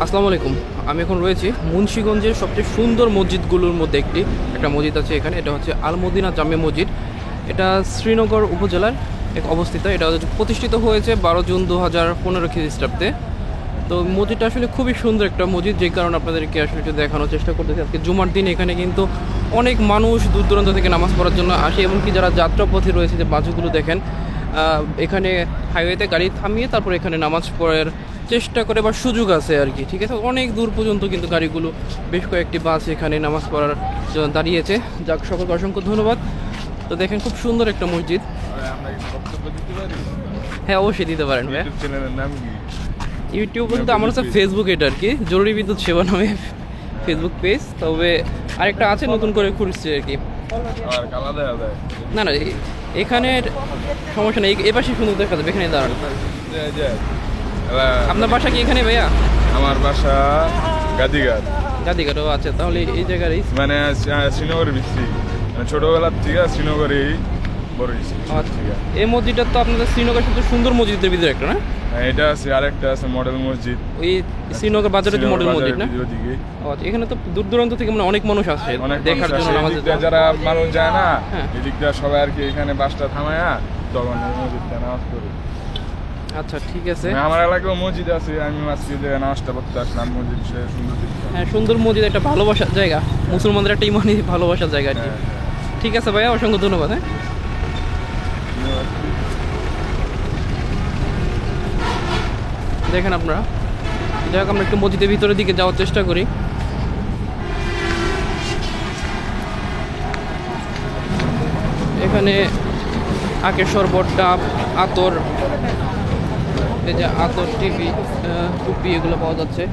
আসসালামু আলাইকুম। আমি এখন রয়েছি মুন্সীগঞ্জের সবচেয়ে সুন্দর মসজিদগুলোর মধ্যে একটি। একটা মসজিদ আছে এখানে, এটা হচ্ছে আলমদিনা জামে মসজিদ। এটা শ্রীনগর উপজেলার এক অবস্থিত, এটা হচ্ছে প্রতিষ্ঠিত হয়েছে বারো জুন দু হাজার পনেরো খ্রিস্টাব্দে। তো মসজিদটা আসলে খুবই সুন্দর একটা মসজিদ, যে কারণে আপনাদেরকে আসলে একটু দেখানোর চেষ্টা করতেছি। আজকে জুমার দিন, এখানে কিন্তু অনেক মানুষ দূর দূরান্ত থেকে নামাজ পড়ার জন্য আসে, এমনকি যারা যাত্রাপথে রয়েছে যে বাজুগুলো দেখেন এখানে হাইওয়েতে গাড়ি থামিয়ে তারপর এখানে নামাজ পড়ার চেষ্টা করে বা সুযোগ আছে আর কি ঠিক আছে? অনেক দূর পর্যন্ত কিন্তু গাড়িগুলো বেশ কয়েকটি বাস এখানে নামাজ পড়ার জন্য দাঁড়িয়েছে। যাক সকলকে অসংখ্য ধন্যবাদ। তো দেখেন খুব সুন্দর একটা মসজিদ। হ্যাঁ অবশ্যই দিতে পারেন ভাই ইউটিউব বলতে আমার হচ্ছে ফেসবুক এটা আর কি জরুরি বিদ্যুৎ সেবা নামে ফেসবুক পেজ তবে আরেকটা আছে নতুন করে খুঁজছি আর কি। না না এখানে সমস্যা নেই। এপাশে সুন্দর দেখা যাবে এখানে দাঁড়ান। আপনার বাসা কি এখানে ভাইয়া? আমার বাসা গাদিঘাট। গাদিঘাটও আছে তাহলে এই জায়গার মানে শ্রীনগরের ভিত্তি। মানে ছোটবেলার থেকে শ্রীনগরেই বড় আচ্ছা। এই মসজিদটা তো আপনাদের শ্রীনগর সবচেয়ে সুন্দর মসজিদের ভিতরে একটা না? হ্যাঁ, এটা আছে আরেকটা আছে মডেল মসজিদ। ওই শ্রীনগর বাজারের যে মডেল মসজিদ না? বাজারের ওদিকে। ও আচ্ছা, এখানে তো দূর দূরান্ত থেকে মানে অনেক মানুষ আসে দেখার জন্য আসে, নামাজের এদিক দিয়ে জন্য। যারা মানুষ যায় না হ্যাঁ। সবাই আর কি এখানে বাসটা থামায়া তখন মসজিদটা নামাজ পড়ে। আচ্ছা ঠিক আছে। আমার এলাকায় মসজিদ আছে আমি মসজিদে নামাজটা পড়তে আসলাম মসজিদ সুন্দর হ্যাঁ সুন্দর মসজিদ একটা ভালোবাসার জায়গা। মুসলমানদের একটা ইমানি ভালোবাসার জায়গা আর কি। হ্যাঁ, হ্যাঁ। ঠিক আছে ভাইয়া অসংখ্য ধন্যবাদ হ্যাঁ। দেখেন আপনারা। যাই হোক, আমরা একটু মসজিদের ভিতরের দিকে যাওয়ার চেষ্টা করি। এখানে শরবত ডাব, আতর, এই যে আতর টিভি টুপি, এগুলো পাওয়া যাচ্ছে।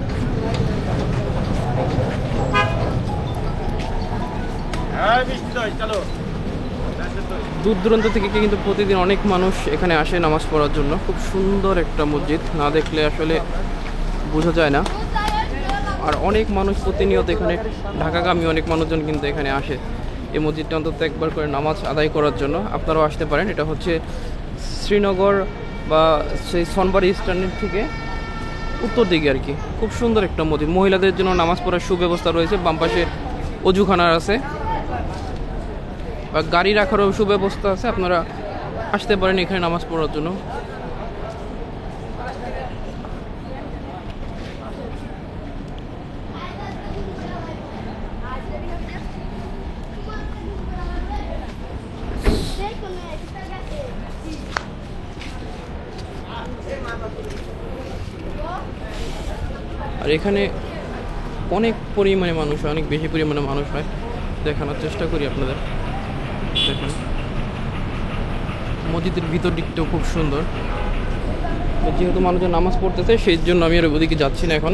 দূর দূরান্ত থেকে কিন্তু প্রতিদিন অনেক মানুষ এখানে আসে নামাজ পড়ার জন্য। খুব সুন্দর একটা মসজিদ, না দেখলে আসলে বোঝা যায় না। আর অনেক মানুষ প্রতিনিয়ত এখানে, ঢাকাগামী অনেক মানুষজন কিন্তু এখানে আসে। এই মসজিদটা অন্তত একবার করে নামাজ আদায় করার জন্য। আপনারাও আসতে পারেন। এটা হচ্ছে শ্রীনগর বা সেই সনবাড়ি স্ট্যান্ডের থেকে উত্তর দিকে আর কি। খুব সুন্দর একটা মসজিদ। মহিলাদের জন্য নামাজ পড়ার সুব্যবস্থা রয়েছে। বাম পাশে অজুখানার আছে। বা গাড়ি রাখারও সুব্যবস্থা আছে, আপনারা আসতে পারেন এখানে নামাজ পড়ার জন্য। আর এখানে অনেক পরিমাণে মানুষ হয়, অনেক বেশি পরিমাণে মানুষ হয়। দেখানোর চেষ্টা করি আপনাদের দেখেন মসজিদের ভিতর দিকটাও খুব সুন্দর। যেহেতু মানুষজন নামাজ পড়তেছে সেই জন্য আমি আর ওদিকে যাচ্ছি না এখন।